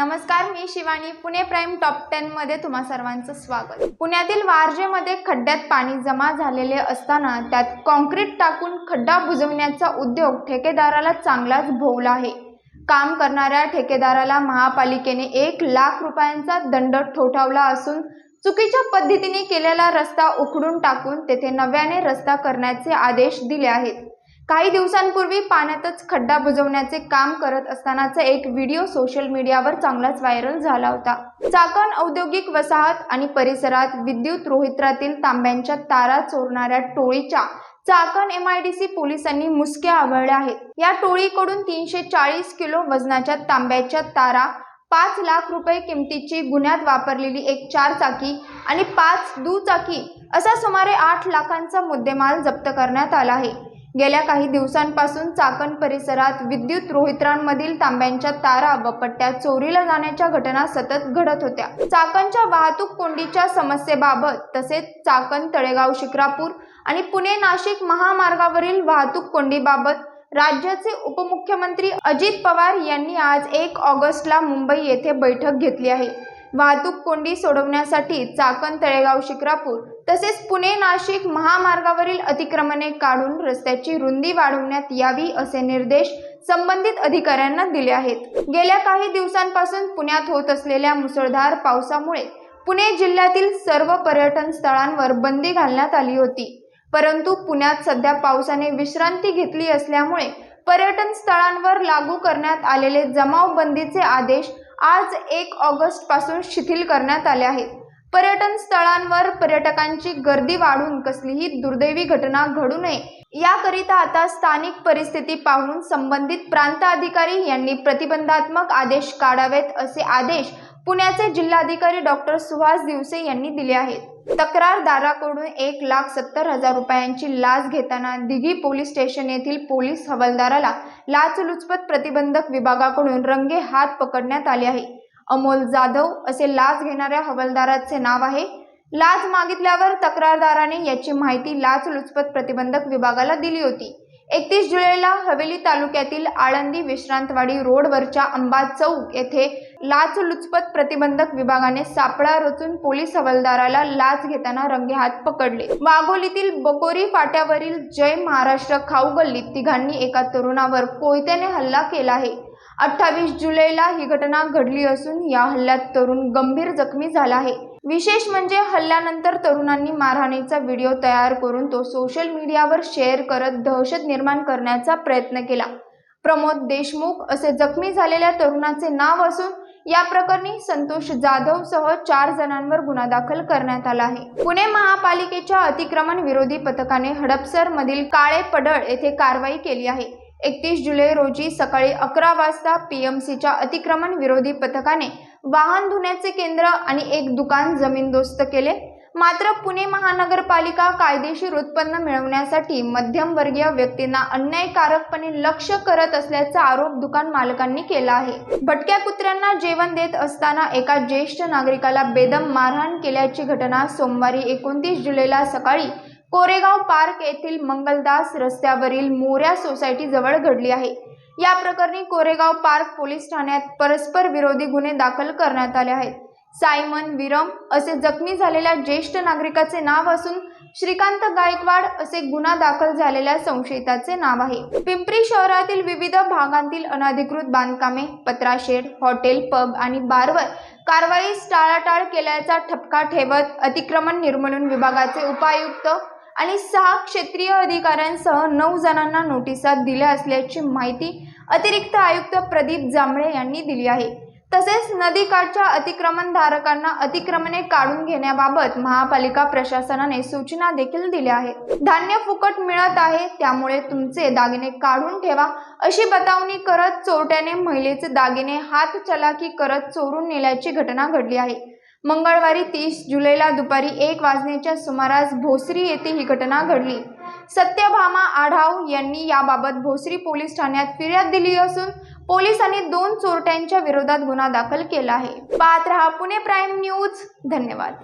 नमस्कार मी Shivani. Pune prime top ten मध्ये तुम्हा सर्वांचं स्वागत. पुण्यातील वारजेमध्ये खड्ड्यात पाणी जमा झालेले असताना त्यात कॉन्क्रीट टाकून खड्डा बुजवण्याचा उद्योग ठेकेदाराला चांगलाच भोवला आहे. काम करणाऱ्या ठेकेदाराला महापालिकेने एक लाख रुपयांचा दंड ठोठावला असून चुकीच्या पद्धतीने केलेला रस्ता उखडून टाकून तेथे नव्याने रस्ता करण्याचे आदेश दिले आहेत. काही दिवसांपूर्वी पाण्यातच खड्डा बुजवण्याचे काम करत असतानाचा एक व्हिडिओ सोशल मीडियावर चांगलाच व्हायरल झाला होता. चाकण औद्योगिक वसाहत आणि परिसरात विद्युत रोहित्रातील तांब्यांच्या तारा चोरणाऱ्या टोळीच्या Chakan M I D C पोलिसांनी मुसक्या आवळल्या आहेत. या टोळीकडून तीनशे चाळीस किलो वजनाच्या तांब्याच्या तारा पाच लाख रुपये किमतीची गुन्ह्यात वापरलेली एक चार चाकी आणि पाच दुचाकी असा सुमारे आठ लाखांचा मुद्देमाल जप्त करण्यात आला आहे. गेल्या काही दिवसांपासून चाकण परिसरात विद्युत रोहित्रांमधील तांब्यांच्या तारा व पट्ट्या चोरीला जाण्याच्या घटना सतत घडत होत्या. चाकणच्या वाहतूक कोंडीच्या समस्येबाबत तसेच चाकण तळेगाव शिक्रापूर आणि पुणे नाशिक महामार्गावरील वाहतूक कोंडीबाबत राज्याचे उपमुख्यमंत्री अजित पवार यांनी आज एक ऑगस्टला मुंबई येथे बैठक घेतली आहे. वाहतूक कोंडी सोडवण्यासाठी चाकण तळेगाव शिक्रापूर तसेच पुणे नाशिक महामार्गावरील अतिक्रमणे काढून रस्त्याची रुंदी वाढवण्यात यावी असे निर्देश संबंधित अधिकाऱ्यांना दिले आहेत. गेल्या काही दिवसांपासून पुण्यात होत असलेल्या मुसळधार पावसामुळे पुणे जिल्ह्यातील सर्व पर्यटन स्थळांवर बंदी घालण्यात आली होती. परंतु पुण्यात सध्या पावसाने विश्रांती घेतली असल्यामुळे पर्यटन स्थळांवर लागू करण्यात आलेले जमावबंदीचे आदेश आज एक ऑगस्टपासून शिथिल करण्यात आले आहेत. पर्यटन स्थळांवर पर्यटकांची गर्दी वाढून कसलीही दुर्दैवी घटना घडू नये. याकरिता आता स्थानिक परिस्थिती पाहून संबंधित प्रांत अधिकारी यांनी प्रतिबंधात्मक आदेश काढावेत असे आदेश पुण्याचे जिल्हाधिकारी डॉक्टर सुहास दिवसे यांनी दिले आहेत. तक्रारदाराकडून एक लाख सत्तर हजार रुपयांची लाच घेताना दिघी पोलीस स्टेशन येथील पोलीस हवालदाराला लाचलुचपत प्रतिबंधक विभागाकडून रंगे हात पकडण्यात आले आहे. अमोल जाधव असे लाच घेणाऱ्या हवालदाराचे नाव आहे. लाच मागितल्यावर तक्रारदाराने याची माहिती लाचलुचपत प्रतिबंधक विभागाला दिली होती. एकतीस जुलैला हवेली तालुक्यातील आळंदी विश्रांतवाडी रोडवरच्या अंबा चौक येथे लाचलुचपत प्रतिबंधक विभागाने सापळा रचून पोलीस हवालदाराला लाच घेताना रंगेहात पकडले. वाघोलीतील बकोरी फाट्यावरील जय महाराष्ट्र खाऊ गल्लीत तिघांनी एका तरुणावर कोयत्याने हल्ला केला आहे. अठ्ठावीस जुलैला ही घटना घडली असून या हल्ल्यात तरुण गंभीर जखमी झाला आहे. विशेष म्हणजे हल्ल्यानंतर तरुणांनी मारहाणीचा व्हिडिओ तयार करून तो सोशल मीडियावर शेअर करत दहशत निर्माण करण्याचा प्रयत्न केला. प्रमोद देशमुख असे जखमी झालेल्या तरुणाचे नाव असून या प्रकरणी संतोष जाधव सह चार जणांवर गुन्हा दाखल करण्यात आला आहे. पुणे महापालिकेच्या अतिक्रमण विरोधी पथकाने हडपसर मधील काळे पडळ येथे कारवाई केली आहे. एकतीस जुलै रोजी सकाळी अकरा वाजता पी एम सीच्या अतिक्रमण विरोधी पथकाने वाहन धुण्याचे केंद्र आणि एक दुकान जमीनदोस्त केले. मात्र पुणे महानगरपालिका कायदेशीर उत्पन्न मिळवण्यासाठी मध्यमवर्गीय व्यक्तींना अन्यायकारकपणे लक्ष करत असल्याचा आरोप दुकान मालकांनी केला आहे. भटक्या कुत्र्यांना जेवण देत असताना एका ज्येष्ठ नागरिकाला बेदम मारहाण केल्याची घटना सोमवारी एकोणतीस जुलैला सकाळी कोरेगाव पार्क येथील मंगलदास रस्त्यावरील मोऱ्या सोसायटी जवळ घडली आहे. या प्रकरणी कोरेगाव पार्क पोलीस ठाण्यात परस्पर विरोधी गुन्हे दाखल करण्यात आले आहेत. सायमन विरम असे जखमी झालेल्या ज्येष्ठ नागरिकाचे नाव असून श्रीकांत गायकवाड असे गुन्हा दाखल झालेल्या संशयिताचे नाव आहे. पिंपरी शहरातील विविध भागांतील अनधिकृत बांधकामे पत्राशेड हॉटेल पब आणि बारवर कारवाईस टाळाटाळ केल्याचा ठपका ठेवत अतिक्रमण निर्मूलन विभागाचे उपायुक्त आणि सहा क्षेत्रीय अधिकाऱ्यांसह नऊ जणांना नोटिसा दिल्या असल्याची माहिती अतिरिक्त आयुक्त प्रदीप जांभळे यांनी दिली आहे. तसेच नदीकाठच्या अतिक्रमणधारकांना अतिक्रमणे काढून घेण्याबाबत महापालिका प्रशासनाने सूचना देखील दिल्या आहेत. धान्य फुकट मिळत आहे त्यामुळे तुमचे दागिने काढून ठेवा अशी बतावणी करत चोरट्याने महिलेचे दागिने हात चलाकी करत चोरून नेल्याची घटना घडली आहे. मंगळवारी तीस जुलैला दुपारी एक वाजण्याच्या सुमारास भोसरी येथे ही घटना घडली. सत्यभामा आढाव यांनी याबाबत भोसरी पोलीस ठाण्यात फिर्याद दिली असून पोलिसांनी दोन चोरट्यांच्या विरोधात गुन्हा दाखल केला आहे. पाहत रहा पुणे प्राईम न्यूज. धन्यवाद.